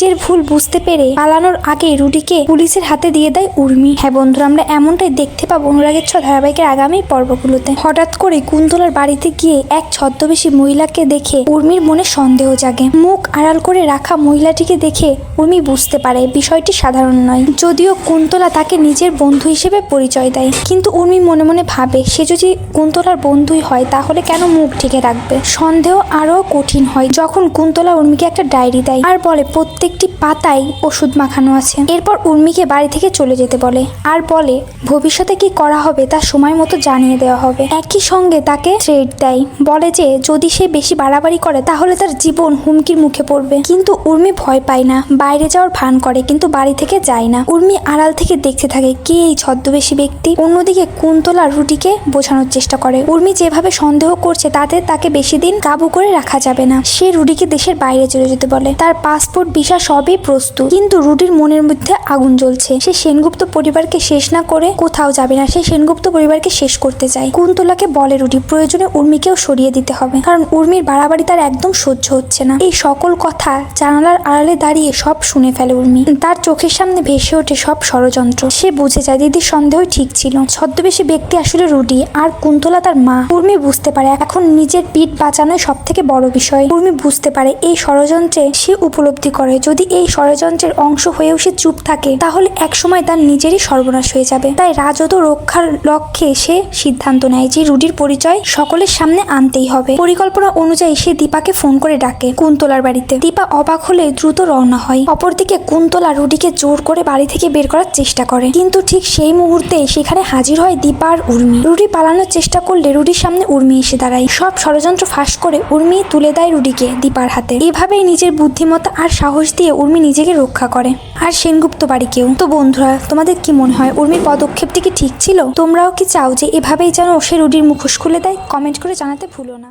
নিজের ভুল বুঝতে পেরে পালানোর আগে রুডিকে পুলিশের হাতে দিয়ে দেয় উর্মি। হ্যাঁ বন্ধুরা, আমরা এমনটাই দেখতে পাবো অনুরাগের ছ ধারাবাহিকের আগামী পর্বগুলোতে। হঠাৎ করে কুন্তলার বাড়িতে গিয়ে এক ছদ্মবেশী মহিলাকে দেখে উর্মির মনে সন্দেহ জাগে। মুখ আড়াল করে রাখা মহিলাটিকে দেখে উর্মি বুঝতে পারে বিষয়টি সাধারণ নয়। যদিও কুন্তলা তাকে নিজের বন্ধু হিসেবে পরিচয় দেয়। কিন্তু উর্মি মনে মনে ভাবে, সে যদি কুন্তলার বন্ধুই হয়, তাহলে কেন মুখ ঢেকে রাখবে? সন্দেহ আরও কঠিন হয় যখন কুন্তলা উর্মিকে একটা ডায়েরি দেয় আর বলে প্রত্যেকটি পাতায় ওষুধ মাখানো আছে। এরপর উর্মিকে বাড়ি থেকে চলে যেতে বলে। আর বলে, ভবিষ্যতে কি করা হবে তা সময় মতো জানিয়ে দেওয়া হবে। একই সঙ্গে তাকে থ্রেড দেয়। বলে যে, যদি সে বেশি বাড়াবাড়ি করে, তাহলে তার জীবন হুমকির মুখে পড়বে। কিন্তু উর্মি ভয় পায় না। বাইরে যাওয়ার ভান করে, কিন্তু বাড়ি থেকে যায় না। উর্মি আড়াল থেকে দেখতে থাকে কে এই ছদ্মবেশী ব্যক্তি। অন্যদিকে কুন্তলা রুটিকে বোঝানোর চেষ্টা করে। উর্মি যেভাবে সন্দেহ করছে, তাতে তাকে বেশি দিন কাবু করে রাখা যাবে না। সে রুডিকে দেশের বাইরে চলে যেতে বলে। তার পাসপোর্ট, ভিসা সবই প্রস্তুত। কিন্তু রুডির মনের মধ্যে আগুন জ্বলছে। সে সেনগুপ্ত পরিবারকে শেষ না করে কোথাও যাবে না। সে সেনগুপ্ত পরিবারকে শেষ করতে চায়। কুন্তলাকে বলে, রুডি, প্রয়োজনে উর্মিকেও সরিয়ে দিতে হবে। কারণ উর্মির বাড়াবাড়ি তার একদম সহ্য হচ্ছে না। এই সকল কথা জানালার আড়ালে দাঁড়িয়ে সব শুনে ফেলে উর্মি। তার চোখের সামনে ভেসে ওঠে সব ষড়যন্ত্র। সে বুঝে যায় দিদির সন্দেহ ঠিক ছিল। ছদ্মবেশী ব্যক্তি আসলে রুডি আর কুন্তলা তার মা। উর্মি বুঝতে পারে, এখন নিজের পিঠ বাঁচানোই সব থেকে বড় বিষয়। উর্মি বুঝতে পারে, এই ষড়যন্ত্রে সে উপলব্ধি করে যদি এই ষড়যন্ত্রের অংশ হয়েও সে চুপ থাকে, তাহলে একসময় তার নিজেরই সর্বনাশ হয়ে যাবে। তাই রাজত্ব রক্ষার লক্ষ্যে সে সিদ্ধান্ত নেয় যে রুডির পরিচয় সকলের সামনে আনতেই হবে। পরিকল্পনা অনুযায়ী সে দীপাকে ফোন করে ডাকে কুন্তলার বাড়িতে। দীপা অবাক হলে দ্রুত রওনা হয়। অপরদিকে কুন্তলা রুডিকে জোর করে বাড়ি থেকে বের করার চেষ্টা করে। কিন্তু ঠিক সেই মুহূর্তে সেখানে হাজির হয় দীপা আর উর্মি। রুডি পালানোর চেষ্টা করলে রুডির সামনে উর্মি এসে দাঁড়ায়। সব ষড়যন্ত্র ফাঁস করে উর্মি তুলে দেয় রুডিকে দীপার হাতে। এভাবেই নিজের বুদ্ধিমত্তা আর সাহস দিয়ে উর্মি নিজেকে রক্ষা করে। আর সেনগুপ্ত বাড়ি কেউ। তো বন্ধুরা, তোমাদের কি মনে হয় উর্মির পদক্ষেপটি কি ঠিক ছিল? তোমরাও কি চাও যে এভাবেই যেন সে রুডির মুখোশ খুলে দেয়? কমেন্ট করে জানাতে ভুলো না।